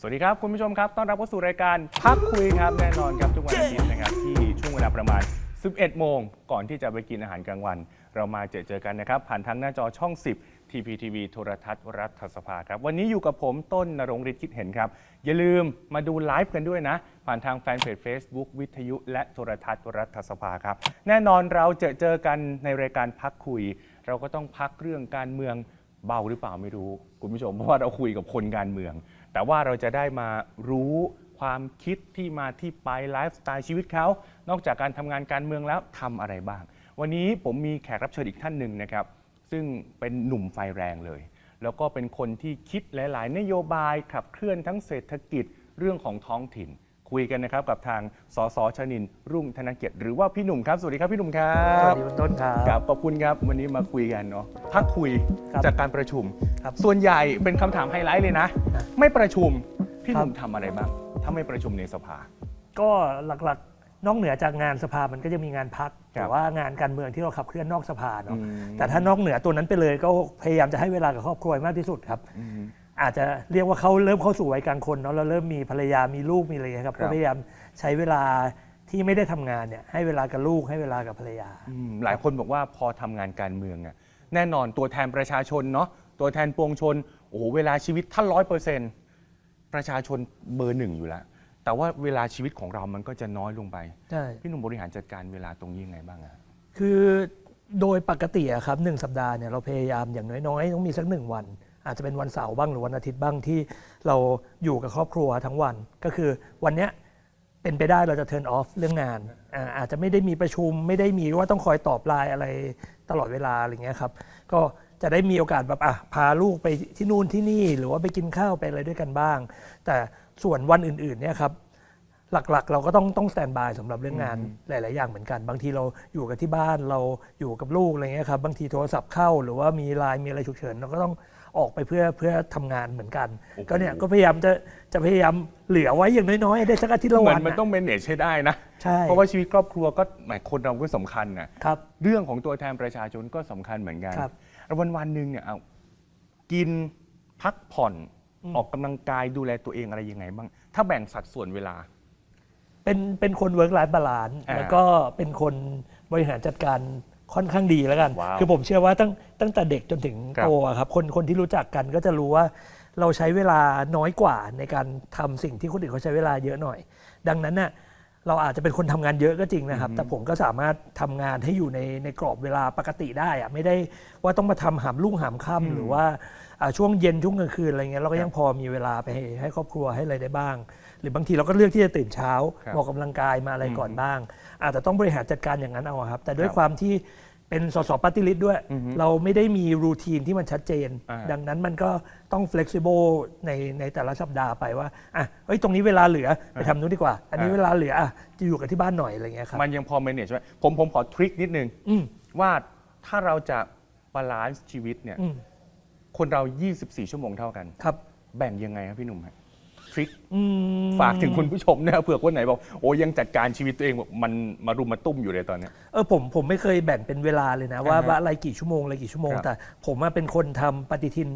สวัสดีครับ คุณผู้ชมครับต้อนรับเข้าสู่รายการพักคุยครับแน่นอนครับทุกวันอาทิตย์นะครับที่ช่วงเวลาประมาณ 11 โมง ก่อนที่จะไปกินอาหารกลางวัน เรามาเจอเจอกันนะครับ ผ่านทางหน้าจอช่อง 10 TPTV โทรทัศน์รัฐสภาครับวันนี้อยู่กับผมต้นนรงฤทธิ์คิดเห็นครับ อย่าลืมมาดูไลฟ์กันด้วยนะ ผ่านทางแฟนเพจ Facebook วิทยุ และโทรทัศน์รัฐสภาครับ แน่นอนเราเจอเจอกันในรายการพักคุย เราก็ต้องพักเรื่องการเมืองเบาหรือเปล่าไม่รู้ คุณผู้ชมเพราะว่าเราคุยกับคนการเมือง แต่ว่าเราจะได้มารู้ความคิดที่มาที่ไปไลฟ์สไตล์ชีวิตเขา นอกจากการทำงานการเมืองแล้วทำอะไรบ้าง วันนี้ผมมีแขกรับเชิญอีกท่านหนึ่งนะครับ ซึ่งเป็นหนุ่มไฟแรงเลย แล้วก็เป็นคนที่คิดหลาย ๆ นโยบายขับเคลื่อนทั้งเศรษฐกิจเรื่องของท้องถิ่น คุยกันนะครับกับทางสสชนินทร์รุ่งธนเกียรติหรือว่าพี่หนุ่มครับ สวัสดีครับพี่หนุ่มครัสวับสดีคุณต้นครับครับขอบคุณครับวันนี้มาคุยกันเนาะพักคุยครับจากการประชุม ครับส่วนใหญ่เป็นคำถามไฮไลท์เลยนะ ครับไม่ประชุมพี่หครับนุ่มทำอะไรบ้างถ้าไม่ประชุมในสภา ก็หลักๆ นอกเหนือจากงานสภามันก็จะมีงานพักครับแต่ว่างานการเมืองที่เราขับเคลื่อนนอกสภาเนาะอืม แต่ถ้านอกเหนือตัวนั้นไปเลยก็พยายามจะให้เวลากับครอบครัวให้มากที่สุดครับ อืมอาจจะเรียกว่าเขาเริ่มเข้าสู่วัยกลางคนเนาะเราเริ่มมีภรรยามีลูกมีอะไรเงี้ยครับครับก็พยายามใช้เวลาที่ไม่ได้ทำงานเนี่ยให้เวลากับลูกให้เวลากับภรรยาอืมหลายคนบอกว่าพอทำงานการเมืองอะแน่นอนตัวแทนประชาชนเนาะตัวแทนปวงชนโอ้โหเวลาชีวิตท่านร้อยเปอร์เซ็นต์ประชาชนเบอร์หนึ่งอยู่แล้ว แต่ว่าเวลาชีวิตของเรามันก็จะน้อยลงไปใช่พี่หนุ่มบริหารจัดการเวลาตรงนี้ยังไงบ้างอะคือโดยปกติอะครับหนึ่งสัปดาห์เนี่ยเราพยายามอย่างน้อยๆ ต้องมีสักหนึ่งวัน อาจจะเป็นวันเสาร์บ้างหรือวันอาทิตย์บ้างที่เราอยู่กับครอบครัวทั้งวัน ก็คือวันเนี้ยเป็นไปได้เราจะ turn off เรื่องงานอ่าอาจจะไม่ได้มีประชุมไม่ได้มีว่าต้องคอยตอบไลน์อะไรตลอดเวลาอะไรเงี้ยครับ ก็จะได้มีโอกาสแบบอะพาลูกไปที่นู่นที่นี่ หรือว่าไปกินข้าวไปอะไรด้วยกันบ้าง แต่ส่วนวันอื่นๆเนี่ยครับหลักๆ เราก็ต้องต้องสแตนบายสำหรับเรื่องงานหลาย ๆ อย่างเหมือนกัน บางทีเราอยู่กับที่บ้านเราอยู่กับลูกอะไรเงี้ยครับบางทีโทรศัพท์เข้าหรือว่ามีไลน์มีอะไรฉุกเฉินเราก็ต้อง ออกไปเพื่อเพื่อทำงานเหมือนกัน โอ้โห ก็เนี่ยก็พยายามจะจะพยายามเหลือไว้อย่างน้อยๆให้ได้สักอาทิตย์ละเหมืวัอนนมันน่ะต้อง manage ให้ได้นะ ใช่ เพราะว่าชีวิตครอบครัวก็หมายคนเราก็สำคัญนะครับ เรื่องของตัวแทนประชาชนก็สำคัญเหมือนกันครับแล้ววันวันๆหนึ่งเนี่ยเอากินพักผ่อนออกกำลังกายดูแลตัวเองอะไรยังไงบ้าง ถ้าแบ่งสัดส่วนเวลา เป็นเป็นคนเวิร์กไลฟ์บาลานซ์อ่า แล้วก็เป็นคนบริหารจัดการ ค่อนข้างดีแล้วกัน ว้าว คือผมเชื่อว่าตั้งตั้งแต่เด็กจนถึงครับ โตอะครับคนคนที่รู้จักกันก็จะรู้ว่าเราใช้เวลาน้อยกว่าในการทำสิ่งที่คนอื่นเขาใช้เวลาเยอะหน่อย ดังนั้นน่ะเราอาจจะเป็นคนทำงานเยอะก็จริงนะครับ แต่ผมก็สามารถทำงานให้อยู่ในในกรอบเวลาปกติได้อะไม่ได้ว่าต้องมาทำหามลุ่งหามค่ำหรือว่าอ่าช่วงเย็นช่วงกลางคืนอะไรเงี้ยเราก็ยังพอมีเวลาไปให้ให้ครอบครัวให้อะไรได้บ้าง หรือบางทีเราก็เลือกที่จะตื่นเช้าครับออกกำลังกายมาอะไรก่อนบ้าง อาจจะต้องบริหารจัดการอย่างนั้นเอาอะครับ แต่ด้วยครับความที่เป็นสสปฏิริษด้วย อือฮึเราไม่ได้มีรูทีนที่มันชัดเจน อ่า ดังนั้นมันก็ต้อง flexible ในในแต่ละสัปดาห์ไปว่าอะเอ้ยตรงนี้เวลาเหลือไปทำนู้นดีกว่า อันนี้อ่าเวลาเหลืออะจะอยู่กับที่บ้านหน่อยอะไรเงี้ยครับ มันยังพอ manage ไว้ผมผมขอทริคนิดนึงอืม ว่าถ้าเราจะบาลานซ์ชีวิตเนี่ยอืมคนเรา 24 ชั่วโมงเท่ากัน ครับ แบ่งยังไงครับพี่หนุ่มฮะ ทริคอืมฝากถึงคุณผู้ชมนะเผื่อคนไหนบอกโอ้ยังจัดการชีวิตตัวเองแบบมันมารุมมาตุ้มอยู่เลยตอนเนี้ย เออผมผมไม่เคยแบ่งเป็นเวลาเลยนะว่าอ่าฮะว่าอะไรกี่ชั่วโมงอะไรกี่ชั่วโมง ครับแต่ผมอะเป็นคนทำปฏิทิน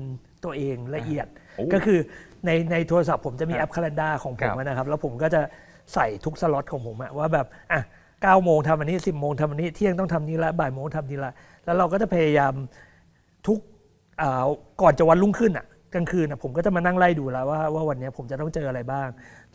ตัวเองละเอียด โอ้ก็คือในในโทรศัพท์ผมจะมีคแอรับป calendar ของผมครับอะนะครับ แล้วผมก็จะใส่ทุกสล็อตของผมอะว่าแบบอะ9โมงทำอันนี้ 10โมงทำอันนี้เที่ยงต้องทำนี้ละบ่ายโมงทำนี้ละแล้วเราก็จะพยายามทุกอ่าก่อนจะวันรุ่งขึ้นอะ กลางคืนอะผมก็จะมานั่งไล่ดูแล้วว่าว่าวันเนี้ยผมจะต้องเจออะไรบ้าง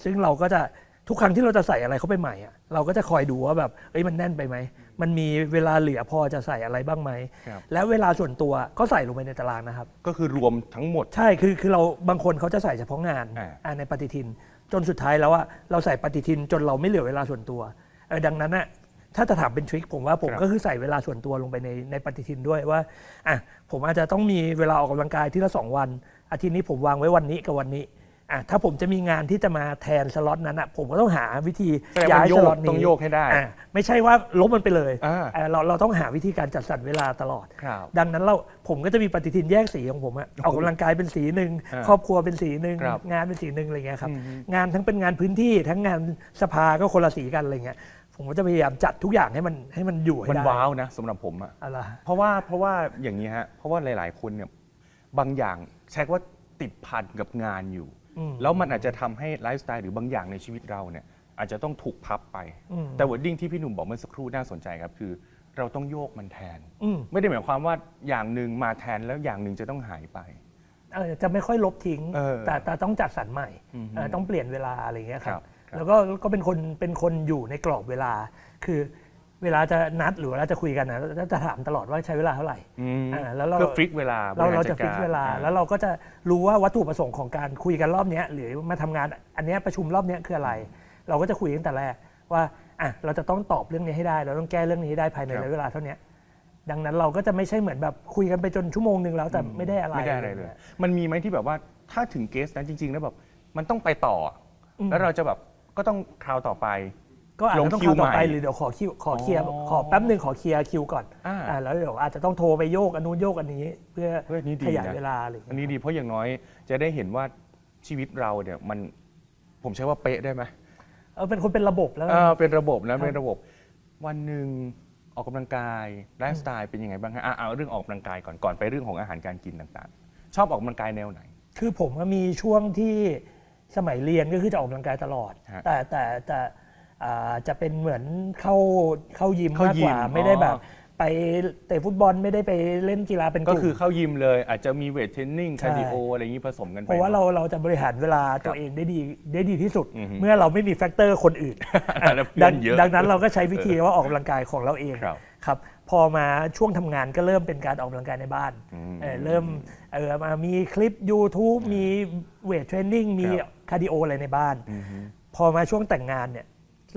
ซึ่งเราก็จะทุกครั้งที่เราจะใส่อะไรเข้าไปใหม่อะเราก็จะคอยดูว่าแบบเอ้ยมันแน่นไปไหม มันมีเวลาเหลือพอจะใส่อะไรบ้างไหม ครับ แล้วเวลาส่วนตัวก็ใส่ลงไปในตารางนะครับ ก็คือรวมทั้งหมด ใช่ คือ คือเราบางคนเขาจะใส่เฉพาะงานอ่า อ่าในปฏิทิน จนสุดท้ายแล้วอะเราใส่ปฏิทินจนเราไม่เหลือเวลาส่วนตัวเออดังนั้นอะถ้าจะถามเป็นทริคผมว่าผมครับก็คือใส่เวลาส่วนตัวลงไปในในปฏิทินด้วยว่าอะผมอาจจะต้องมีเวลาออกกำลังกายที่ละสองวัน อาทิตย์นี้ผมวางไว้วันนี้กับวันนี้อะถ้าผมจะมีงานที่จะมาแทนสล็อตนั้นอะผมก็ต้องหาวิธีแสดงว่าย้ายโยสกล็อตนี้ต้องโยกให้ได้อะไม่ใช่ว่าลบมันไปเลยอ่า เอ่อเราเราต้องหาวิธีการจัดสรรเวลาตลอด ครับ ดังนั้นเราผมก็จะมีปฏิทินแยกสีของผมอะออกกำลังกายเป็นสีหนึ่งอ่าครอบครัวเป็นสีหนึ่งครับงานเป็นสีหนึ่งอะไรเงี้ยครับ อืมฮึ งานทั้งเป็นงานพื้นที่ทั้งงานสภาก็คนละสีกันอะไรเงี้ยผมก็จะพยายามจัดทุกอย่างให้มันให้มันอยู่ให้มันได้ว้าวนะสำหรับผมอะ อะไรเพราะว่าเพราะว่าอย่างนี้ฮะเพราะว่าหลาย ๆ คนเนี่ยบางอย่าง ใช้คำว่าติดพันกับงานอยู่ อืม แล้วมันอาจจะทำให้ไลฟ์สไตล์หรือบางอย่างในชีวิตเราเนี่ยอาจจะต้องถูกพับไปอืมแต่วอร์ดิ้งที่พี่หนุ่มบอกเมื่อสักครู่น่าสนใจครับ คือเราต้องโยกมันแทน อืมไม่ได้หมายความว่าอย่างหนึ่งมาแทนแล้วอย่างหนึ่งจะต้องหายไป เออจะไม่ค่อยลบทิ้ง เออแต่แต่ต้องจัดสรรใหม่อือฮึเออต้องเปลี่ยนเวลาอะไรอย่างเงี้ยครัครับบ ครับ แล้วก็ก็เป็นคนเป็นคนอยู่ในกรอบเวลา คือ เวลาจะนัดหรือเวลาจะคุยกันนะจะถามตลอดว่าใช้เวลาเท่าไหร่อืมอ่าแล้วเราเพื่อฟิกเวลาเราบหเราจัจะดฟิกรเวลาอ่แล้วเราก็จะรู้ว่าวัตถุประสงค์ของการคุยกันรอบเนี้ยหรือมาทำงานอันเนี้ยประชุมรอบเนี้ยคืออะไร เราก็จะคุยตั้งแต่แรกว่าอะเราจะต้องตอบเรื่องนี้ให้ได้ เราต้องแก้เรื่องนี้ให้ได้ภายในครับระยะเวลาเท่าเนี้ยดังนั้นเราก็จะไม่ใช่เหมือนแบบคุยกันไปจนชั่วโมงหนึ่งแล้วแต่ไม่ได้อะไร ไม่ได้อะไรเลย มันมีไหมที่แบบว่าถ้าถึงเกสนั้นจริงๆ แล้วแบบมันต้องไปต่ออะแล้วเราจะแบบก็ต้องคราวต่อไป ก็อาจจะต้องลงคิคิววต่อไปใหม่หรือเดี๋ยวขอคิวขอเคลียร์อ๋อขอแป๊บหนึ่งขอเคลียร์คิวก่อนอ่าอ่าแล้วเดี๋ยวอาจจะต้องโทรไปโยกอันนู้นโยกอันนี้ เพื่อเฮ้ยนี่ดีขยายนะเวลาอะไรอย่างอันเงี้ยนี้ดีเพราะอย่างน้อยจะได้เห็นว่าชีวิตเราเนี่ยมันผมใช้ว่าเป๊ะได้ไหมเออเป็นคนเป็นระบบแล้วเออเป็นระบบนะเป็นระบบ วันหนึ่งออกกำลังกายไลฟ์สไตล์เป็นยังไงบ้างฮะอะเอาเรื่องออกกำลังกายก่อนก่อนไปเรื่องของอาหารการกินต่างๆ ชอบออกกำลังกายแนวไหน คือผมก็มีช่วงที่สมัยเรียนก็คือจะออกกำลังกายตลอดฮะแต่แต่แต่ อ่าจะเป็นเหมือนเข้าเข้ายิมเข้ามากกว่ายิมไม่ได้แบบ อ๋อ ไปเตะฟุตบอลไม่ได้ไปเล่นกีฬาเป็นกก็ลุ่ม คือเข้ายิมเลย อาจจะมีเวทเทรนนิ่งใช่ คาร์ดิโออะไรอย่างนี้ผสมกันไป เพราะว่าเราเราจะบริหารเวลาตัวเองได้ดีได้ดีที่สุด อือฮึเมื่อเราไม่มีแฟกเตอร์คนอื่นแล้วเพื่ดัอนงเยอะดังนั้นเราก็ใช้วิธีว่าออกกำลังกายของเราเองครับครับพอมาช่วงทำงานก็เริ่มเป็นการออกกำลังกายในบ้านอืมเอ่อเริ่มเออมามีคลิป YouTube มีเวทเทรนนิ่งมีครับ คาร์ดิโออะไรในบ้านอือฮึพอมาช่วงแต่งงานเนี่ย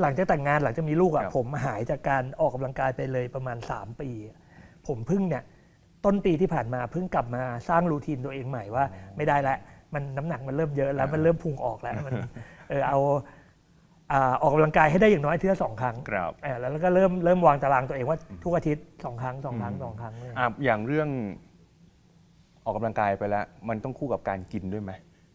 หลังจากแต่งงานหลังจากมีลูกคอะรับผมหายจากการออกกำลังกายไปเลยประมาณ 3 ปี ผมเพิ่งเนี่ยต้นปีที่ผ่านมาเพิ่งกลับมาสร้างรูทีนตัวเองใหม่ว่า ไม่ได้แล้วมันน้ำหนักมันเริ่มเยอะแล้วมันเริ่มพุงออกแล้วมันเออเอาอ่าออกกำลังกายให้ได้อย่างน้อยอาทีละสองครั้งครับเออแล้วก็เริ่มเริ่มวางตารางตัวเองว่าทุกอาทิตย์สองครั้งสองครั้งสองครั้งเลยอะอย่างเรื่องออกกำลังกายไปแล้ว มันต้องคู่กับการกินด้วยไหม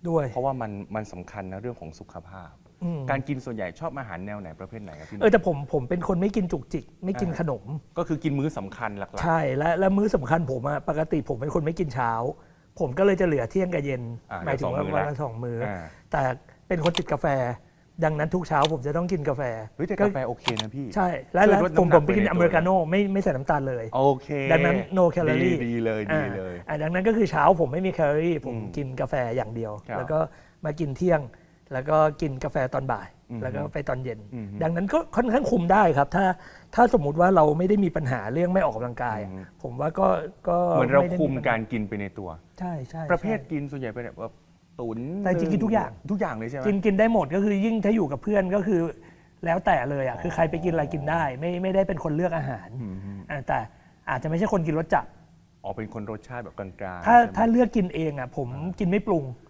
ด้วย เพราะว่ามันมันสำคัญนะเรื่องของสุขภาพอืม การกินส่วนใหญ่ชอบอาหารแนวไหนประเภทไหนครับพี่หเอนุ่อมแต่ผมผมเป็นคนไม่กินจุกจิก ไม่กินอ่าขนม ก็คือกินมื้อสำคัญหลักใช่และและมื้อสำคัญผมอะปกติผมเป็นคนไม่กินเช้า ผมก็เลยจะเหลือเที่ยงกับเย็นอ่าหมายถึงว่าเหลือสองมื้อละวันละสองมื้อๆออ่าแต่เป็นคนติดกาแฟ ดังนั้นทุกเช้าผมจะต้องกินกาแฟเฮ้ยแต่กาแฟโอเคนะพี่ ใช่และและช่วยลดผมน้ำหนักผมไปกินไปในตัว อเมริกาโน่ไม่ไม่ใส่น้ำตาลเลย โอเคดังนั้น no calorie ดีดีเลยดีเลย อ่าดังนั้นก็คือเช้าผมไม่มีแคลอรี่ผมอืมกินกาแฟอย่างเดียว ครับ แล้วก็มากินเที่ยง แล้วก็กินกาแฟตอนบ่ายอืมแล้วก็ไปตอนเย็นอืมดังนั้นก็ค่อนข้างคุมได้ครับ ถ้าถ้าสมมุติว่าเราไม่ได้มีปัญหาเรื่องไม่ออกกำลังกายอะอืมผมว่าก็ก็เหมือนเราไได้คุมปัญหการกินไปในตัว ใช่ใช่ประเภทใช่กินส่วนใหญ่เป็นแบบตุ๋นแต่จริงๆกินทุกอย่าง ทุกอย่างเลยใช่ไหมกินกินได้หมดก็คือยิ่งถ้าอยู่กับเพื่อนก็คือ แล้วแต่เลยอะคือใครไปกินอะไรกินได้ ไม่ไม่ได้เป็นคนเลือกอาหารอืมอืมอ่าแต่อาจจะไม่ใช่คนกินรสจัด อ๋อเป็นคนรสชาติแบบกลางๆถ้าใช่ไหม ถ้าเลือกกินเองอะผมกินไม่ปรุงอ๋อ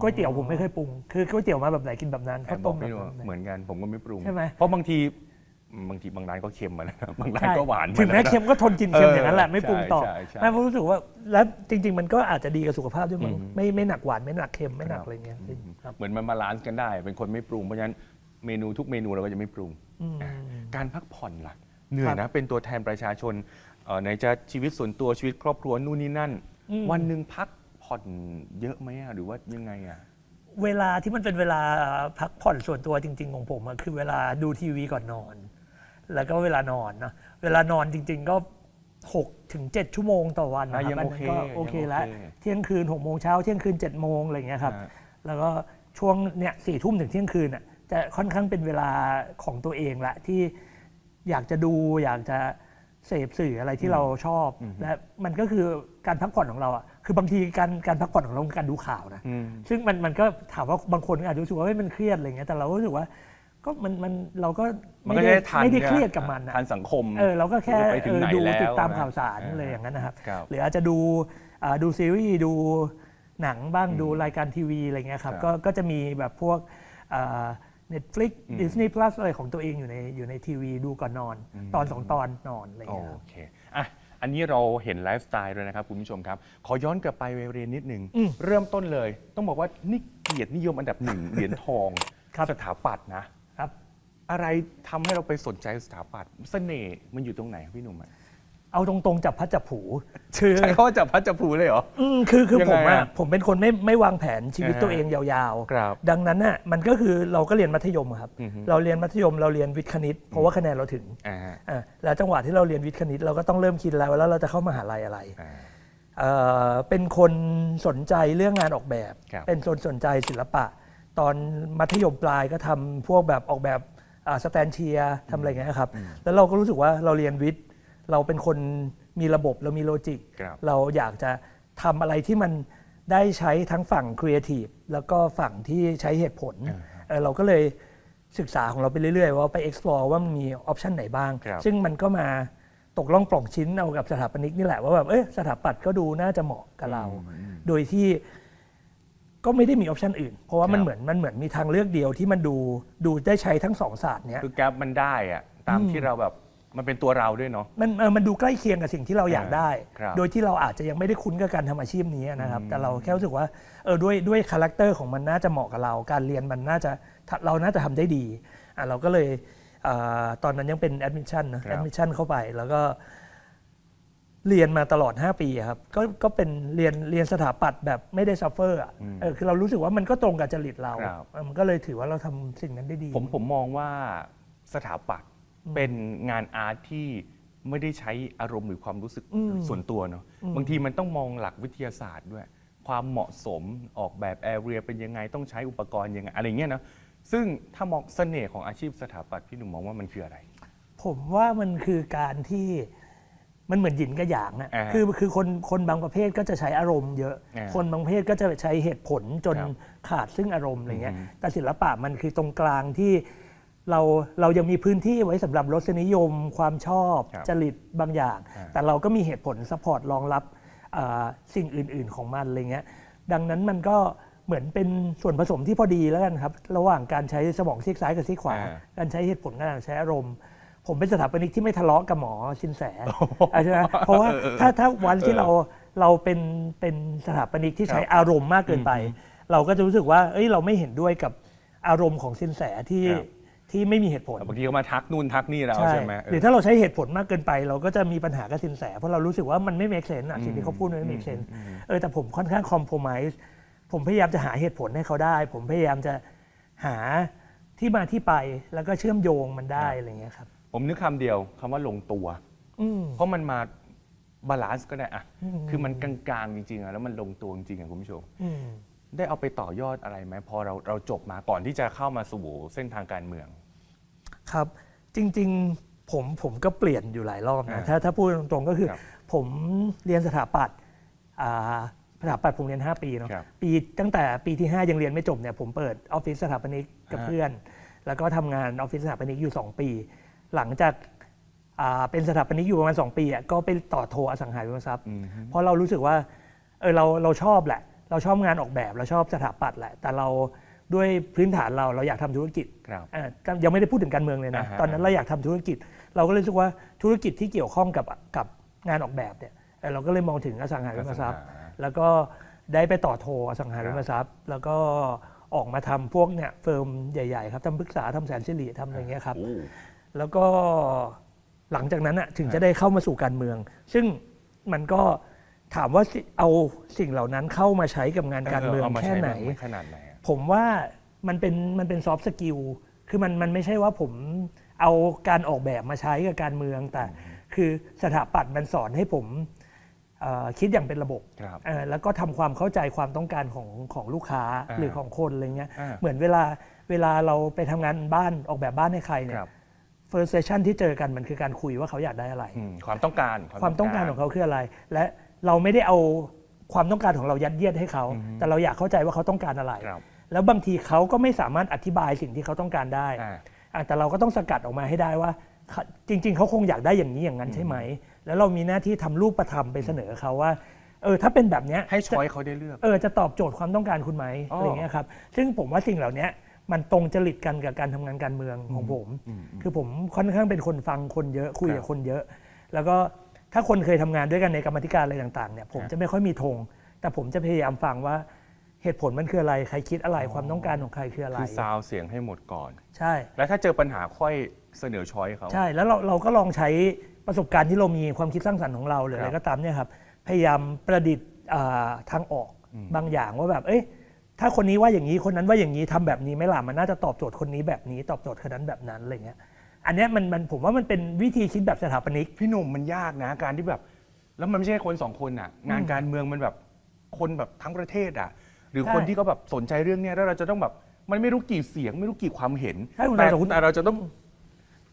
ก๋วยเตี๋ยวผมไม่เคยปรุง คือก๋วยเตี๋ยวมาแบบไหนกินแบบนั้นแอข้าวบต้อกมแบไม่บรู้นั้นเหมือนกันผมก็ไม่ปรุง ใช่ไหมเพราะบางทีอืมบางทีบางร้านก็เค็มมาแล้วนะบางร้านใช่ก็หวานถึงแม้าแล้วนะ เค็มก็ทนกินเค็มเอออย่างนั้นแหละไม่ปรุงต่อใช่ใช่ไม่เพราะรู้สึกว่าแล้วจริง ๆ มันก็อาจจะดีกับสุขภาพด้วยมั้งอืม ไม่ไม่หนักหวานไม่หนักเค็มไม่หนักครับอะไรเงี้ยครับเหมือนมันบาลานซ์กันได้ เป็นคนไม่ปรุงเพราะฉะนั้นเมนูทุกเมนูเราก็จะไม่ปรุง อืม การพักผ่อนล่ะเหนื่อยครันะบเป็นตัวแทนประชาชนเอ่อไหนจะชีวิตส่วนตัวชีวิตครอบครัวนู่นนี่นั่น อืม วันหนึ่งพัก ผ่อนเยอะไหมอะหรือว่ายังไงอะเวลาที่มันเป็นเวลาพักผ่อนส่วนตัวจริง ๆ ของผมอะคือเวลาดูทีวีก่อนนอน แล้วก็เวลานอนนะเวลานอนจริง ๆ ก็6ถึง7ชั่วโมงต่อวันนะอะครับยังอันโอนั้เคนก็โอเคยังโอเคแล้วเที่ยงคืน6โมงเช้าเที่ยงคืน7โมงอะไรอย่างเงี้ยครับอ่าแล้วก็ช่วงเนี่ยสี่ทุ่มถึงเที่ยงคืนอะจะค่อนข้างเป็นเวลาของตัวเองละที่อยากจะดูอยากจะเสพสื่ออะไรที่เราชอบ และมันก็คือการพักผ่อนของเราอะ คือบางทีการการพักผ่อนของเราคือการดูข่าวนะ อืม ซึ่งมันมันก็ถามว่าบางคนอาจจะรู้สึกว่าเฮ้ยมันเครียดอะไรเงี้ยแต่เราก็รู้สึกว่าก็มันมันเราก็มันไม่ก็ได้ได้ทันไม่ได้นะเครียดกับมันอะทันสังคม เออเราก็แค่ไปถึงเออไหนดูแล้วติดตามนะข่าวสารอ่าอะไรอย่างนั้นนะครับ ครับ หรืออาจจะดูอ่าดูซีรีส์ดูหนังบ้างดูรายการทีวีอะไรเงี้ยครับครับก็ก็จะมีแบบพวกเน็ตฟลิกอืมดิสนีย์พลัสอะไรของตัวเองอยู่ในอยู่ในทีวีดูก่อนนอน ตอนสองตอนนอนอะไรโอเงี้ยครับ เค อะอันนี้เราเห็นไลฟ์สไตล์ด้วยนะครับคุณผู้ชมครับ ขอย้อนกลับไปเรียนนิดนึงอืมเริ่มต้นเลย ต้องบอกว่านี่เกียรตินิยมอันดับหนึ่ง เหรียญทองครับ สถาปัตย์นะครับ อะไรทำให้เราไปสนใจสถาปัตย์เสน่ห์มันอยู่ตรงไหนครับพี่หนุ่มอะ เอาตรงๆจับพัดจับผูคือใช้คำว่าจับพัดจับผูเลยเหรอ อืมคือคือยังผไงมอะอะผมเป็นคนไม่ไม่วางแผนชีวิตอ่าฮะตัวเองยาวครับๆดังนั้นน่ะมันก็คือเราก็เรียนมัธยมอะครับ อือฮึ เราเรียนมัธยมเราเรียนวิทย์คณิต เพราะว่าคะแนนเราถึงอ่าฮะอะแล้วจังหวะที่เราเรียนวิทย์คณิตเราก็ต้องเริ่มคิดแล้วแล้วเราจะเข้ามหาลัยอะไร อ่า เอ่อเป็นคนสนใจเรื่องงานออกแบบ ครับเป็นคนสนใจศิลปะ ตอนมัธยมปลายก็ทำพวกแบบออกแบบสแตนเชียทำอะไรเงี้ยครับ แล้วเราก็รู้สึกว่าเราเรียนวิทย์ เราเป็นคนมีระบบเรามีโลจิก ครับเราอยากจะทำอะไรที่มันได้ใช้ทั้งฝั่งครีเอทีฟแล้วก็ฝั่งที่ใช้เหตุผลเออเราก็เลยศึกษาของเราไปเรื่อยๆ ว่าไป explore ว่ามันมีออปชันไหนบ้าง ครับ ซึ่งมันก็มาตกล่องปล่องชิ้นเอากับสถาปนิกนี่แหละว่าแบบเอ๊ะสถาปัตย์ก็ดูน่าจะเหมาะกับเรา โดยที่ก็ไม่ได้มีออปชันอื่น เพราะว่ามันครับ เหมือนมันเหมือนมีทางเลือกเดียวที่มันดูดูได้ใช้ทั้งสองศาสตร์เนี้ย คือแก๊ปมันได้อะตามที่เราแบบ มันเป็นตัวเราด้วยเนาะ มันเออมันดูใกล้เคียงกับสิ่งที่เราอยากได้ ครับโดยที่เราอาจจะยังไม่ได้คุ้นกับการทำอาชีพนี้นะครับ แต่เราแค่รู้สึกว่าเออด้วยด้วยคาแรคเตอร์ของมันน่าจะเหมาะกับเรา การเรียนมันน่าจะเราน่าจะทำได้ดีอะเราก็เลยเอ่อตอนนั้นยังเป็นแอดมิชชั่นนะครัแอบดมิชชั่นเข้าไป แล้วก็เรียนมาตลอด 5 ปีอะครับก็ก็เป็นเรียนเรียนสถาปัตย์แบบไม่ได้ซัฟเฟอร์อะเออคือเรารู้สึกว่ามันก็ตรงกับจริตเราครับ เออมันก็เลยถือว่าเราทำสิ่งนั้นได้ดี ผมผมมองว่าสถาปัตย์ เป็นงานอาร์ตที่ไม่ได้ใช้อารมณ์หรือความรู้สึกอืมส่วนตัวเนาะบางทีมันต้องมองหลักวิทยาศาสตร์ด้วย ความเหมาะสมออกแบบแอเรียเป็นยังไงต้องใช้อุปกรณ์ยังไงอะไรเงี้ยนะซึ่งถ้ามองเสน่ห์ของอาชีพสถาปัตย์พี่หนุ่มมองว่ามันคืออะไร ผมว่ามันคือการที่มันเหมือนหยินกับหยางอะอ่าฮะคือคือคนคนบางประเภทก็จะใช้อารมณ์เยอะอ่าคนบางประเภทก็จะใช้เหตุผลจนครับขาดซึ่งอารมณ์อะไรเงี้ยอืมแต่ศิลปะมันคือตรงกลางที่ เราเรายังมีพื้นที่ไว้สำหรับรสนิยม ความชอบครับจริตบางอย่างอ่าแต่เราก็มีเหตุผลซัพพอร์ตรองรับอ่าสิ่งอื่น ๆของมันอะไรเงี้ยดังนั้นมันก็เหมือนเป็นส่วนผสมที่พอดีแล้วกันครับ ระหว่างการใช้สมองซีกซ้ายกับซีกขวาอ่าการใช้เหตุผลกับการใช้อารมณ์ ผมเป็นสถาปนิกที่ไม่ทะเลาะกับหมอชินแสอะใช่ไหมเพราะว่าถ้าถ้าวันที่เราเราเป็นเป็นสถาปนิกที่ใช้อารมณ์มากเกินไป เราก็จะรู้สึกว่าเอ้ยเราไม่เห็นด้วยกับอารมณ์ของสินแสที่ครับ ที่ไม่มีเหตุผลบางทีก็มาทักนู่นทักนี่เราใช่ไหมเอหรืออถ้าเราใช้เหตุผลมากเกินไป เราก็จะมีปัญหากับสินแส เพราะเรารู้สึกว่ามันไม่ make sense อะสิ่งที่เขาพูดมันไม่ make sense เออแต่ผมค่อนข้าง compromise ผมพยายามจะหาเหตุผลให้เขาได้ ผมพยายามจะหาที่มาที่ไปแล้วก็เชื่อมโยงมันได้อะไรอย่างเงี้ยครับผมนึกคำเดียวคำว่าลงตัวอืมเพราะมันมาบาลานซ์ก็ได้อะคือมันกลางๆจริงๆอะแล้วมันลงตัวจริงๆอะคุณผู้ชมอืมได้เอาไปต่อยอดอะไรไหมพอเราเราจบมาก่อนที่จะเข้ามาสู่เส้นทางการเมือง ครับ จริงๆผมผมก็เปลี่ยนอยู่หลายรอบนะอ่าถ้าถ้าพูดตรงๆก็คือ ครับผมเรียนสถาปัตย์อ่าสถาปัตย์ผมเรียน 5 ปีเนาะครับปีตั้งแต่ปีที่ 5 ยังเรียนไม่จบเนี่ยผมเปิดออฟฟิศสถาปนิกกับอ่า เพื่อน แล้วก็ทำงานออฟฟิศสถาปนิกอยู่ 2 ปี หลังจากอ่าเป็นสถาปนิกอยู่ประมาณ 2 ปีอะก็ไปต่อโทอสังหาริมทรัพย์ อืม เพราะเรารู้สึกว่าเออเราเราชอบแหละ เราชอบงานออกแบบเราชอบสถาปัตย์แหละ แต่เรา ด้วยพื้นฐานเราเราอยากทำธุรกิจครับเอ่อยังไม่ได้พูดถึงการเมืองเลยนะอ่าฮะตอนนั้นเราอยากทำธุรกิจ เราก็เลยรู้สึกว่าธุรกิจที่เกี่ยวข้องกับกับงานออกแบบเนี่ยเอ่อเราก็เลยมองถึงอสังหาริมทรัพย์อสังหาแล้วก็ได้ไปต่อโทอสังหาริมทรัพย์ แล้วก็ออกมาทำพวกเนี่ยเฟิร์มใหญ่ๆครับทำปรึกษาทำแสนสิริทำอะไรเงี้ยครับโอ้แล้วก็หลังจากนั้นอะถึงจะได้เข้ามาสู่การเมือง ซึ่งมันก็ถามว่าสิเอาสิ่งเหล่านั้นเข้ามาใช้กับงานการเมืองาาแค่ใช้ไหน บ้างขนาดไหนอะผมว่ามันเป็นมันเป็นซอฟต์สกิลคือมันมันไม่ใช่ว่าผมเอาการออกแบบมาใช้กับการเมืองแต่ คือสถาปัตย์มันสอนให้ผมเอ่อคิดอย่างเป็นระบบครับเอ่อแล้วก็ทำความเข้าใจความต้องการของของลูกค้าอ่าหรือของคนอะไรเงี้ยอ่า เหมือนเวลาเวลาเราไปทำงานบ้านออกแบบบ้านให้ใครเนี่คยรับ first session ที่เจอกันมันคือการคุยว่าเขาอยากได้อะไร อืมความต้องการ ความต้องการของเขาคืออะไร และเราไม่ได้เอา ความต้องการของเรายัดเยียดให้เขา แต่เราอยากเข้าใจว่าเขาต้องการอะไรครับแล้วบางทีเขาก็ไม่สามารถอธิบายสิ่งที่เขาต้องการได้อ่าอะแต่เราก็ต้องสกัดออกมาให้ได้ว่าเขาจริง ๆ เขาคงอยากได้อย่างนี้อย่างนั้นใช่ไหม แล้วเรามีหน้าที่ทำรูปประทำไปเสนอเขาว่าเออถ้าเป็นแบบเนี้ยให้ช้อยจะเขาได้เลือกเออจะตอบโจทย์ความต้องการคุณไหมอ๋อออะไรเงี้ยครับซึ่งผมว่าสิ่งเหล่านี้มันตรงจริตกันกับการทำงานการเมืองของผม คือผมค่อนข้างเป็นคนฟังคนเยอะคุยครักับบคนเยอะ แล้วก็ ถ้าคนเคยทำงานด้วยกันในกรรมาธิการอะไรต่างๆเนี่ยผมจะไม่ค่อยมีธงแต่ผมจะพยายามฟังว่าเหตุผลมันคืออะไร ใครคิดอะไรความต้องการของใครคืออะไรคือซาวเสียงให้หมดก่อน ใช่ แล้วถ้าเจอปัญหาค่อยเสนอช้อยเขาใช่แล้วเราเราก็ลองใช้ประสบการณ์ที่เรามีความคิดสร้างสรรค์ของเราหรืออะไรครับก็ตามเนี่ยครับพยายามประดิษฐ์อ่าทางออกบางอย่างว่าแบบเอ้ยถ้าคนนี้ว่าอย่างนี้คนนั้นว่าอย่างนี้ทำแบบนี้ไหม่ล่ะมันน่าจะตอบโจทย์คนนี้แบบนี้ตอบโจทย์คนนั้นแบบนั้นอะไรเงี้ย อันเนี้ยมันมันผมว่ามันเป็นวิธีคิดแบบสถาปนิก พี่หนุ่มมันยากนะการที่แบบ แล้วมันไม่ใช่คนสองคนอะ งานการเมืองมันแบบคนแบบทั้งประเทศอะ หรือใช่คนที่เขาแบบสนใจเรื่องเนี้ยแล้วเราจะต้องแบบมันไม่รู้กี่เสียง ไม่รู้กี่ความเห็นใช่คุณแต่แต่คุณ แต่เราจะต้อง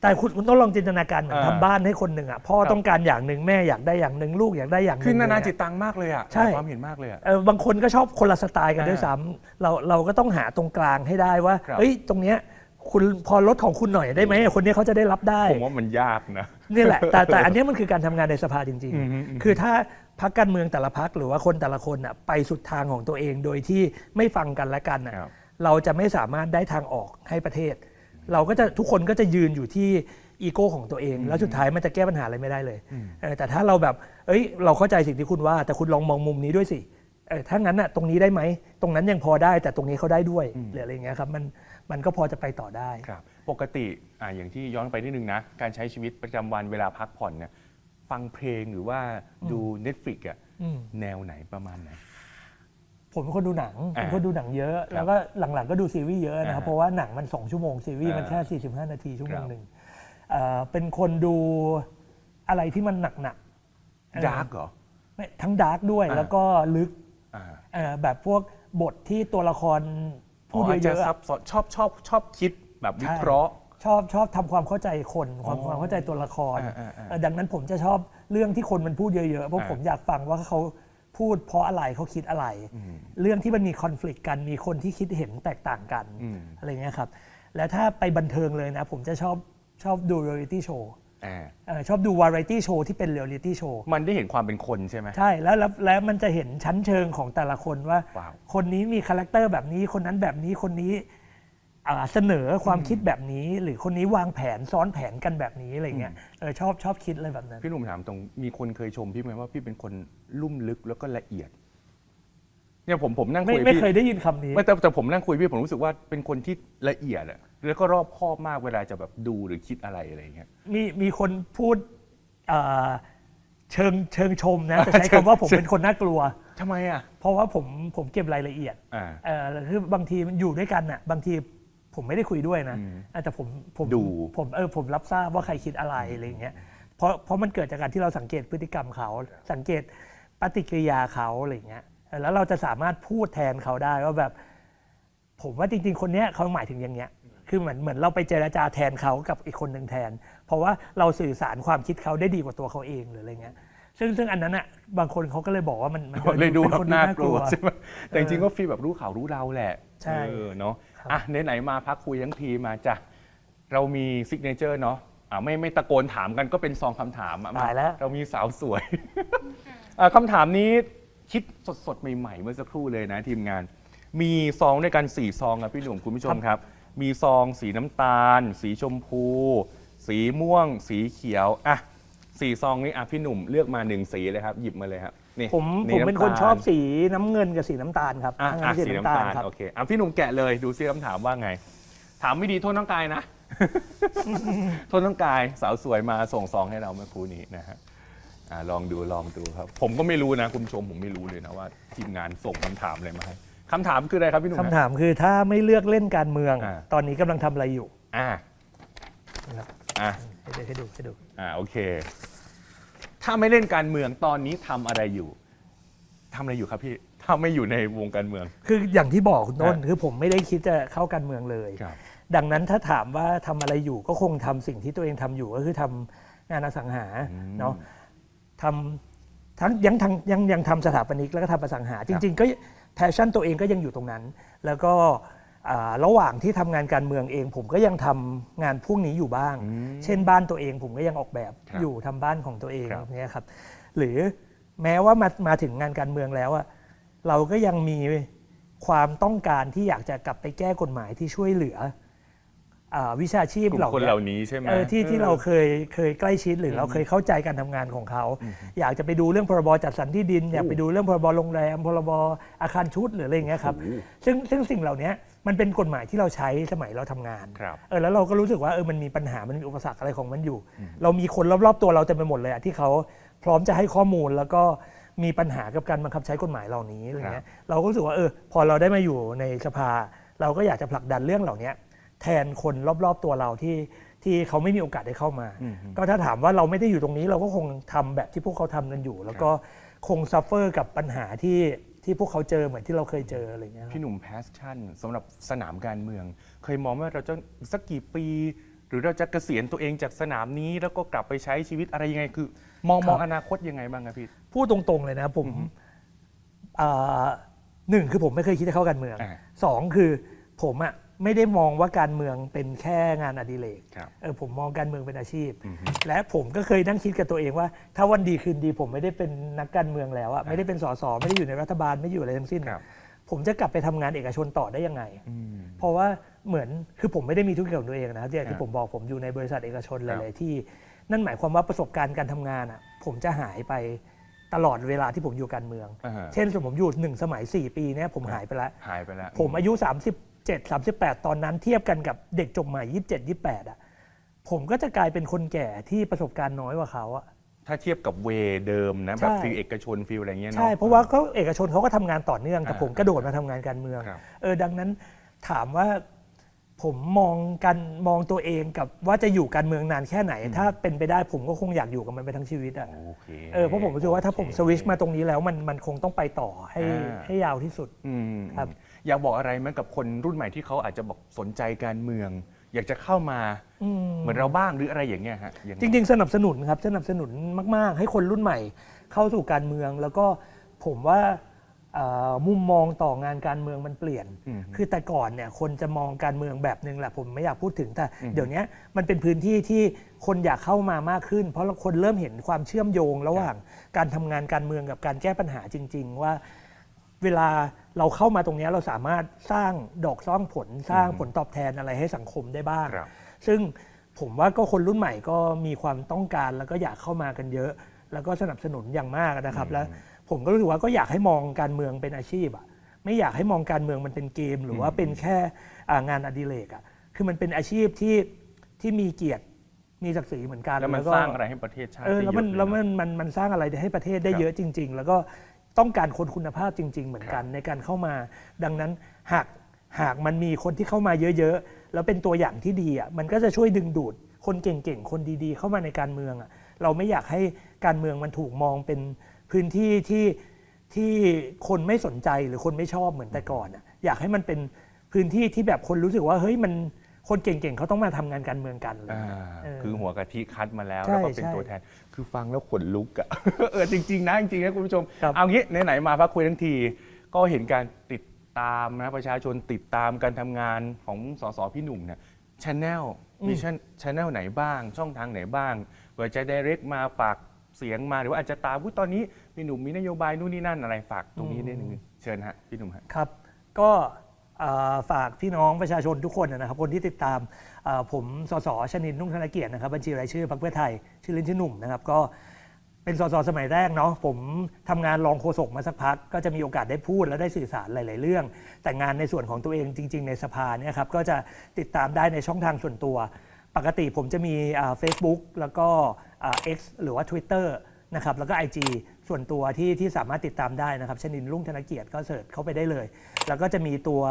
แต่คุณคุณต้องลองจินตนาการเหมือนอ่าทำบ้านให้คนหนึ่งอะพ่อครับ ต้องการอย่างหนึ่งแม่อยากได้อย่างหนึ่งลูกอยากได้อย่างหนึ่งคือนานาอะไรจิเงี้ยตตังมากเลยอะใช่ ความเห็นมากเลยอะ เออบางคนก็ชอบคนละสไตล์กันอ่าด้วยซ้ำเราเราก็ต้องหาตรงกลางให้ได้ว่าครับ เอ้ยตรงเนี้ย คุณพอลดของคุณหน่อยได้ไหมคนนี้เขาจะได้รับได้ ผมว่ามันยากนะนี่แหละ แต่แต่อันเนี้ยมันคือการทำงานในสภาจริงอืมอืมอืมๆคือถ้าพักการเมืองแต่ละพักหรือว่าคนแต่ละคนอะไปสุดทางของตัวเองโดยที่ไม่ฟังกันและกันอะครับเราจะไม่สามารถได้ทางออกให้ประเทศ เราก็จะทุกคนก็จะยืนอยู่ที่อีโก้ของตัวเอง แล้วสุดท้ายมันจะแก้ปัญหาอะไรไม่ได้เลยเออแต่ถ้าเราแบบ เอ้ย เราเข้าใจสิ่งที่คุณว่า แต่คุณลองมองมุมนี้ด้วยสิเออถ้างั้นอะตรงนี้ได้ไหม ตรงนั้นยังพอได้แต่ตรงนี้เขาได้ด้วยหรืออะไรอย่างเงี้ยครับมัน มันก็พอจะไปต่อได้ ครับปกติอ่าอย่างที่ย้อนไปนิดนึงนะ การใช้ชีวิตประจำวันเวลาพักผ่อนเนี่ยฟังเพลงหรือว่าดู Netflix อะอืม แนวไหนประมาณไหน ผมเป็นคนดูหนังอ่าเป็นคนดูหนังเยอะ แล้วก็หลังๆก็ดูซีรีส์เยอะนะครับ อ่าเพราะว่าหนังมัน 2 ชั่วโมง ซีรีส์มันอ่าแค่ 45 นาทีชั่วโมคงรับหนึ่งเอ่อเป็นคนดูอะไรที่มันหนักๆเออดาร์กเหรอ ไม่ทั้งดาร์กด้วยอ่า แล้วก็ลึกอ่า เอ่อแบบพวกบทที่ตัวละคร พูดอ๋ออาจเยจะอะๆซัอะบซ้อนชอบชอบชอบคิดแบบวิเคราะห์ ชอบชอบทำความเข้าใจคนความอ๋อความเข้าใจตัวละครอ่าอ่าอ่า เออดังนั้นผมจะชอบเรื่องที่คนมันพูดเยอะๆเพราะอ่าผมอยากฟังว่าเขาพูดเพราะอะไรเขาคิดอะไร เรื่องที่มันมีคอน FLICT กันมีคนที่คิดเห็นแตกต่างกันอืมอะไรเงี้ยครับ แล้วถ้าไปบันเทิงเลยนะ ผมจะชอบชอบดูเรียลิตี้โชว์ อ่าชอบดูวาไรตี้โชว์ที่เป็นเรียลิตี้โชว์มันได้เห็นความเป็นคนใช่ไหม ใช่แล้วแล้วแล้วมันจะเห็นชั้นเชิงของแต่ละคนว่า ว้าว คนนี้มีคาแรคเตอร์แบบนี้คนนั้นแบบนี้คนนี้อ่าเสนอความคิดแบบนี้ หรือคนนี้วางแผนซ้อนแผนกันแบบนี้อะไรเงี้ยเออชอบชอบคิดอะไรแบบนั้น พี่หนุ่มถามตรงมีคนเคยชมพี่ไหมว่าพี่เป็นคนลุ่มลึกแล้วก็ละเอียด เนี่ยผมผมนั่งไม่คุยกับไม่พี่เคยได้ยินคำนี้ ไม่แต่แต่ผมนั่งคุยพี่ผมรู้สึกว่าเป็นคนที่ละเอียดอะแล้วก็รอบคอบมากเวลาจะแบบดูหรือคิดอะไรอะไรอย่างเงี้ย มีมีคนพูดอ่าเชิงเชิงชมนะแต่ใช้เชิง คำว่าผมเชิงเป็นคนน่ากลัว ทำไมอะเพราะว่าผมผมเก็บรายละเอียดอ่า เออคือบางทีมันอยู่ด้วยกันน่ะบางทีผมไม่ได้คุยด้วยนะอืมอะแต่ผมผมดู ผมเออผมรับทราบว่าใครคิดอะไรอะไรอย่างเงี้ยเพราะเพราะมันเกิดจากการที่เราสังเกตพฤติกรรมเขา สังเกตปฏิกิริยาเขาอะไรอย่างเงี้ยเออ แล้วเราจะสามารถพูดแทนเขาได้ว่าแบบ ผมว่าจริง ๆ คนเนี้ยเขาหมายถึงอย่างเงี้ยคือเหมือนเหมือนเราไปเจรจาแทนเขากับอีกคนหนึ่งแทน เพราะว่าเราสื่อสารความคิดเขาได้ดีกว่าตัวเขาเองหรืออะไรเงี้ยซึ่งซึ่งอันนั้นอะบางคนเขาก็เลยบอกว่ามันมันเลยดูป็แบบคนน่ากลัวใช่ไหมแต่จริงๆก็ฟีลแบบรู้ข่าวรู้เราแหละใช่เออเนาะอะไหนๆมาพักคุยทั้งทีมาจ้ะเรามีซิกเนเจอร์เนาะอะไม่ไม่ตะโกนถามกันก็เป็นซองคำถามอะมาตายแล้วเรามีสาวสวยอะคำถามนี้ คิดสดๆ ใหม่ๆ เมื่อสักครู่เลยนะทีมงาน มีซองด้วยกันสี่ซองครับพี่หนุ่มคุณผู้ชมครับ มีซองสีน้ำตาล สีชมพู สีม่วง สีเขียวอะสี่ซองนี้อะพี่หนุ่มเลือกมาหนึ่งสีเลยครับ หยิบมาเลยครับนี่ผมนี่ผมเป็นคนำตาลชอบสีน้ำเงินกับสีน้ำตาลครับอะทั้งอะนั้นสีน้ำตาลครับโอเคอะพี่หนุ่มแกะเลยดูซิคำถามว่าไง ถามไม่ดีโทษน้องกายนะ โทษน้องกายสาวสวยมาส่งซองให้เราเมื่อครู่นี้นะฮะ อะลองดูลองดูครับ ผมก็ไม่รู้นะ คุณผู้ชมผมไม่รู้เลยนะว่า ทีมงานส่งคำถามอะไรมาให้คำถามคืออะไรครับพี่หนุ่ม คำถามคือถ้าไม่เลือกเล่นการเมือง อ่า ตอนนี้กำลังทำอะไรอยู่อะนะครับอะให้ดูให้ดูให้ดูอะโอเค ถ้าไม่เล่นการเมืองตอนนี้ทำอะไรอยู่ทำอะไรอยู่ครับพี่ถ้าไม่อยู่ในวงการเมือง คืออย่างที่บอกคุณต้น อะคือผมไม่ได้คิดจะเข้าการเมืองเลย ครับ ดังนั้นถ้าถามว่าทำอะไรอยู่ก็คงทำสิ่งที่ตัวเองทำอยู่ก็คือทำงานอสังหาอืม เนาะ ทำทั้งยังทางยังยังทำสถาปนิกแล้วก็ทำอสังหา จริง ๆ ก็แพชชั่นตัวเองก็ยังอยู่ตรงนั้น แล้วก็อ่าระหว่างที่ทำงานการเมืองเอง ผมก็ยังทำงานพวกนี้อยู่บ้างอืมเช่นบ้านตัวเองผมก็ยังออกแบบครับอยู่ทำบ้านของตัวเองครับ เนี่ยครับ หรือแม้ว่ามามาถึงงานการเมืองแล้วอะเราก็ยังมีความต้องการที่อยากจะกลับไปแก้กฎหมายที่ช่วยเหลืออ่า วิชาชีพกลุ่เหมล่าคนนี้เหล่านี้ใช่ไหมเออที่ที่เราเคยเคยใกล้ชิดหรือเราเคยเข้าใจการทำงานของเขา อยากจะไปดูเรื่องพรบจัดสรรที่ดิน อยากไปดูเรื่องพรบโรงแรมพรบอาคารชุดหรืออะไรอย่างเงี้ยครับโอ้โหซึ่งซึ่งสิ่งเหล่านี้มันเป็นกฎหมายที่เราใช้สมัยเราทำงานครับเออแล้วเราก็รู้สึกว่าเออมันมีปัญหามันมีอุปสรรคอะไรของมันอยู่ เรามีคนรอบๆตัวเราเต็มไปหมดเลยอะที่เขาพร้อมจะให้ข้อมูลแล้วก็มีปัญหากับการบังคับใช้กฎหมายเหล่านี้อะไรเงี้ยเราก็รู้สึกว่าเออพอเราได้มาอยู่ในสภา เราก็อยากจะผลักดันเรื่องเหล่านี้ แทนคนรอบๆตัวเราที่ที่เขาไม่มีโอกาสได้เข้ามา ก็ถ้าถามว่าเราไม่ได้อยู่ตรงนี้เราก็คงทำแบบที่พวกเขาทำกันอยู่ แล้วก็คงซัฟเฟอร์กับปัญหาที่ที่พวกเขาเจอเหมือนที่เราเคยเจออะไรเงี้ยครับพี่หนุ่มแพสชั่นสำหรับสนามการเมือง เคยมองว่าเราจะอีกสักกี่ปี หรือเราจะเกษียณตัวเองจากสนามนี้ แล้วก็กลับไปใช้ชีวิตอะไรยังไงคือ มองครับมองอนาคตยังไงบ้างครับพี่พูดตรงๆเลยนะผมอ่าหนึ่งคือผมไม่เคยคิดจะเข้าการเมืองอ่าสองคือผมอะ ไม่ได้มองว่าการเมืองเป็นแค่งานอดิเรกครับเออผมมองการเมืองเป็นอาชีพ และผมก็เคยนั่งคิดกับตัวเองว่า ถ้าวันดีคืนดีผมไม่ได้เป็นนักการเมืองแล้วอะไม่ได้เป็นสสไม่ได้อยู่ในรัฐบาลไม่ได้อยู่อะไรทั้งสิ้น ครับผมจะกลับไปทำงานเอกชนต่อได้ยังไงเพราะว่าเหมือนคือผมไม่ได้มีธุรกิจของตัวเองนะครับอย่างครัที่บผมบอกผมอยู่ในบริษัทเอกชนหครับลายๆที่ นั่นหมายความว่าประสบการณ์การทำงานอะผมจะหายไปตลอดเวลาที่ผมอยู่การเมือง อ่าฮะ เช่นสมมติผมอยู่หนึ่งสมัย 4 ปีเนี่ยผมหายไปแล้ว หายไปแล้ว ผมอายุ 37 38 ตอนนั้นเทียบกันกับเด็กจบใหม่ 27 28อะผมก็จะกลายเป็นคนแก่ที่ประสบการณ์น้อยกว่าเขาอะ ถ้าเทียบกับเวเดิมนะแบบใช่ ฟิลเอกชนฟิลอะไรเงี้ยเนาะ ใช่ เพราะว่าเขาเอกชนเขาก็ทำงานต่อเนื่องแต่อ่าผมกระโดดมาทำงานการเมืองครับ เออดังนั้นถามว่าผมมองกันมองตัวเองกับว่าจะอยู่การเมืองนานแค่ไหน ถ้าเป็นไปได้ผมก็คงอยากอยู่กับมันไปทั้งชีวิตอะโอเค เออเพราะผมรู้สึกว่าถ้าผมโอเคสวิชมาตรงนี้แล้วมันมันคงต้องไปต่อให้อ่า ให้ยาวที่สุด อืมครับ อยากบอกอะไรไหมกับคนรุ่นใหม่ที่เขาอาจจะบอกสนใจการเมือง อยากจะเข้ามาอืมเหมือนเราบ้างหรืออะไรอย่างเงี้ยฮะยังไงจริง ๆ สนับสนุนครับสนับสนุนมาก ๆ ให้คนรุ่นใหม่ เข้าสู่การเมือง แล้วก็ผมว่าเอ่อมุมมองต่องานการเมืองมันเปลี่ยนอืมคือแต่ก่อนเนี่ยคนจะมองการเมืองแบบหนึ่งแหละผมไม่อยากพูดถึงแต่อืมเดี๋ยวนี้มันเป็นพื้นที่ที่คนอยากเข้ามามากขึ้น เพราะคนเริ่มเห็นความเชื่อมโยงระหว่างการทำงานการเมืองกับการแก้ปัญหาจริง ๆ ว่า เวลาเราเข้ามาตรงนี้เราสามารถสร้างดอกซ่องผลสร้างผลตอบแทนอะไรให้สังคมได้บ้าง ครับ ซึ่งผมว่าก็คนรุ่นใหม่ก็มีความต้องการแล้วก็อยากเข้ามากันเยอะ แล้วก็สนับสนุนอย่างมากนะครับ แล้วผมก็รู้สึกว่าก็อยากให้มองการเมืองเป็นอาชีพอะไม่อยากให้มองการเมืองมันเป็นเกม หรือว่าเป็นแค่อ่างานอดิเรกอะคือมันเป็นอาชีพที่ที่มีเกียรติมีศักดิ์ศรีเหมือนกันแล้วมันก็ สร้างอะไรให้ประเทศชาติเออได้แล้วมันเยอะแล้วเยมันเอะมันมันสร้างอะไรให้ประเทศได้ครับ เยอะจริง ๆ แล้วก็ ต้องการคนคุณภาพจริง ๆ เหมือนกันในการเข้ามา ดังนั้นหากหากมันมีคนที่เข้ามาเยอะๆ แล้วเป็นตัวอย่างที่ดีอะมันก็จะช่วยดึงดูดคนเก่งๆ คนดีๆ เข้ามาในการเมืองอะเราไม่อยากให้การเมืองมันถูกมองเป็นพื้นที่ที่ที่คนไม่สนใจหรือคนไม่ชอบเหมือนแต่ก่อนอะอยากให้มันเป็นพื้นที่ที่แบบคนรู้สึกว่าเฮ้ยมัน คนเก่งๆเขาต้องมาทำงานการเมืองกันเลย อ่าเออคือหัวกะทิคัดมาแล้ว ใช่แล้วก็เป็นใช่ตัวแทน คือฟังแล้วขนลุกอะ เออจริง ๆ นะ จริงๆนะคุณผู้ชม ครับ เอางี้ไหนๆมาพักคุยทั้งที ก็เห็นการติดตามนะประชาชนติดตามการทำงานของสสพี่หนุ่มเนี่ยชแนลมีชแนลไหนบ้าง ช่องทางไหนบ้างเผื่อจะไดเรกมาฝากเสียงมาหรือว่าอาจจะตามว่าตอนนี้พี่หนุ่มมีนโยบายนู่นนี่นั่นอะไรฝากตรงนี้นิดนึงเชิญฮะพี่หนุ่มฮะ ครับ ก็เอ่อ ฝากพี่น้องประชาชนทุกคนนะครับ คนที่ติดตามผมสสชนินนุ่งธนเกียรตินะครับ บัญชีรายชื่อพรรคเพื่อไทย ชื่อเล่นชื่อหนุ่มนะครับ ก็เป็นสสสมัยแรกเนาะผมทำงานรองโฆษกมาสักพัก ก็จะมีโอกาสได้พูดและได้สื่อสารหลาย ๆ เรื่อง แต่งานในส่วนของตัวเองจริง ๆ ในสภาเนี่ยครับก็จะติดตามได้ในช่องทางส่วนตัว ปกติผมจะมีเฟซบุ๊กแล้วก็อ่า X หรือว่า Twitter นะครับแล้วก็ IG ส่วนตัวที่ที่สามารถติดตามได้นะครับชนินรุ่งธนเกียรติก็เสิร์ชเข้าไปได้เลย แล้วก็จะมีตัว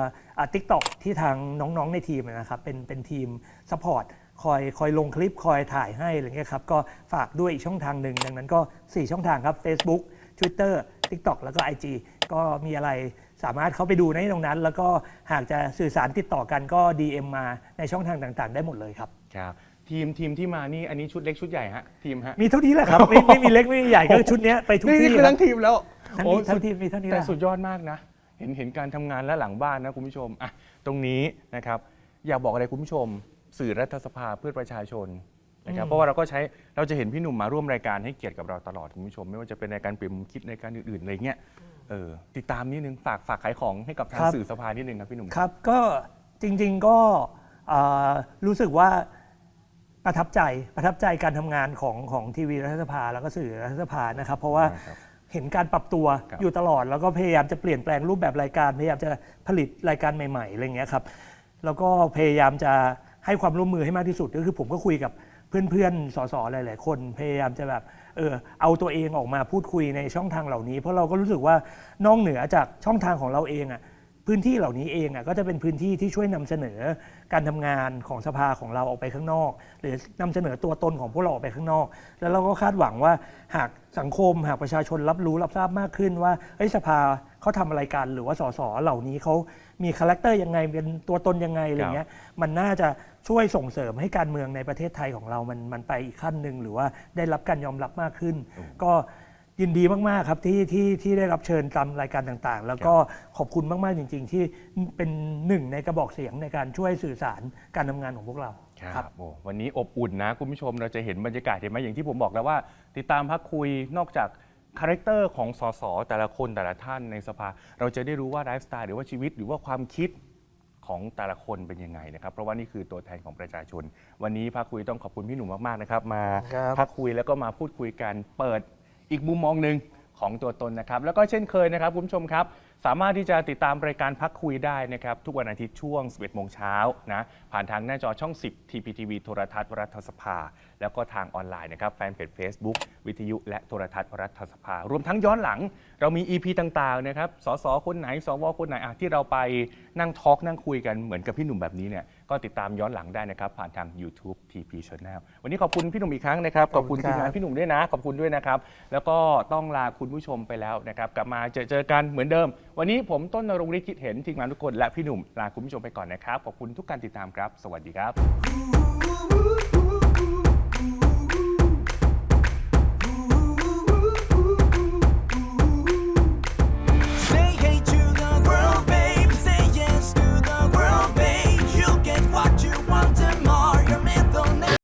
ทิกตอกที่ทางน้องๆในทีมนะครับเป็นเป็นทีมซัพพอร์ตคอยคอยลงคลิปคอยถ่ายให้อะไรเงี้ยครับก็ฝากด้วยอีกช่องทางหนึ่ง ดังนั้นก็ 4 ช่องทางครับ Facebook Twitter TikTok แล้วก็ IG ก็มีอะไรสามารถเข้าไปดูในตรงนั้น แล้วก็หากจะสื่อสารติดต่อกันก็ DM มาในช่องทางต่างๆ ได้หมดเลยครับครับ ทีมทีมที่มานี่อันนี้ชุดเล็กชุดใหญ่ฮะทีมฮะมีเท่านี้แหละครับไม่ไม่มีเล็กไม่มีใหญ่ก็ชุดเนี้ยไปทุกนี่ที่คือครัทั้บงทีมแล้วทั้งโอ้ทีทั้สุงดทีมมีเท่านี้แหแต่ละ สุดยอดมากนะ เห็นเห็นการทำงานและหลังบ้านนะคุณผู้ชมอะตรงนี้นะครับ อยากบอกอะไรคุณผู้ชม สื่อรัฐสภาเพื่อประชาชนนะครับ เพราะว่าเราก็ใช้เราจะเห็นพี่หนุ่มมาร่วมรายการให้เกียรติกับเราตลอดคุณผู้ชม ไม่ว่าจะเป็นรายการเปลี่ยนมุมคิดรายการอื่นๆอะไรเงี้ยเออติดตามนิดนึงฝากฝากขายของให้กับทางครับ สื่อสภานิดนึงครับพี่หนุ่ม ครับก็จริงๆก็เอ่อรู้สึกว่า ประทับใจประทับใจการทำงานของของทีวีรัฐสภาแล้วก็สื่อรัฐสภานะครับ เพราะว่าครับเห็นการปรับตัวครับอยู่ตลอด แล้วก็พยายามจะเปลี่ยนแปลงรูปแบบรายการพยายามจะผลิตรายการใหม่ๆอะไรอย่างเงี้ยครับแล้วก็พยายามจะให้ความร่วมมือให้มากที่สุดก็คือผมก็คุยกับเพื่อนๆสสหลายๆ คนพยายามจะแบบเออเอาตัวเองออกมาพูดคุยในช่องทางเหล่านี้ เพราะเราก็รู้สึกว่านอกเหนือจากช่องทางของเราเองอะ พื้นที่เหล่านี้เองอะก็จะเป็นพื้นที่ที่ช่วยนำเสนอการทำงานของสภาของเราออกไปข้างนอก หรือนำเสนอตัวตนของพวกเราออกไปข้างนอก แล้วเราก็คาดหวังว่าหากสังคมหากประชาชนรับรู้รับทราบมากขึ้นว่าเอ้ยสภาเขาทำอะไรกันหรือว่าสสเหล่านี้เขามีคาแรคเตอร์ยังไงเป็นตัวตนยังไงอะไรเงี้ยมันน่าจะช่วยส่งเสริมให้การเมืองในประเทศไทยของเรามันมันไปอีกขั้นหนึ่งหรือว่าได้รับการยอมรับมากขึ้น ก็ ยินดีมากๆครับที่ที่ที่ได้รับเชิญตามรายการต่างๆ แล้วก็ขอบคุณมากๆจริง ๆ ที่เป็นหนึ่งในกระบอกเสียงในการช่วยสื่อสารการทำงานของพวกเราครับโอ้วันนี้อบอุ่นนะคุณผู้ชมเราจะเห็นบรรยากาศเห็นไหมอย่างที่ผมบอกแล้วว่า ติดตามพักคุยนอกจากคาแรคเตอร์ของสสแต่ละคนแต่ละท่านในสภา เราจะได้รู้ว่าไลฟ์สไตล์หรือว่าชีวิตหรือว่าความคิดของแต่ละคนเป็นยังไงนะครับ เพราะว่านี่คือตัวแทนของประชาชน วันนี้พักคุยต้องขอบคุณพี่หนุ่มมากๆนะครับ มาครับพักคุยแล้วก็มาพูดคุยกันเปิด อีกมุมมองหนึ่งของตัวตนนะครับ แล้วก็เช่นเคยนะครับคุณผู้ชมครับ สามารถที่จะติดตามรายการพักคุยได้นะครับ ทุกวันอาทิตย์ช่วง 11โมงเช้านะผ่านทางหน้าจอช่อง 10 TPTV โทรทัศน์รัฐสภา แล้วก็ทางออนไลน์นะครับแฟนเพจ Facebook วิทยุและโทรทัศน์รัฐสภา รวมทั้งย้อนหลัง เรามี EP ต่างๆนะครับสสคนไหนสวคนไหนอะที่เราไปนั่งทอล์กนั่งคุยกันเหมือนกับพี่หนุ่มแบบนี้เนี่ย ก็ติดตามย้อนหลังได้นะครับ ผ่านทาง YouTube TP Channel วันนี้ขอบคุณพี่หนุ่มอีกครั้งนะครับ ขอบคุณขอบคุณทีมครับงานพี่หนุ่มด้วยนะ ขอบคุณด้วยนะครับ แล้วก็ต้องลาคุณผู้ชมไปแล้วนะครับ กลับมาเจอเจอกันเหมือนเดิม วันนี้ผมต้นนรงค์ฤทธิ์คิดเห็นทีมงานทุกคนและพี่หนุ่มลาคุณผู้ชมไปก่อนนะครับ ขอบคุณทุกการติดตามครับ สวัสดีครับ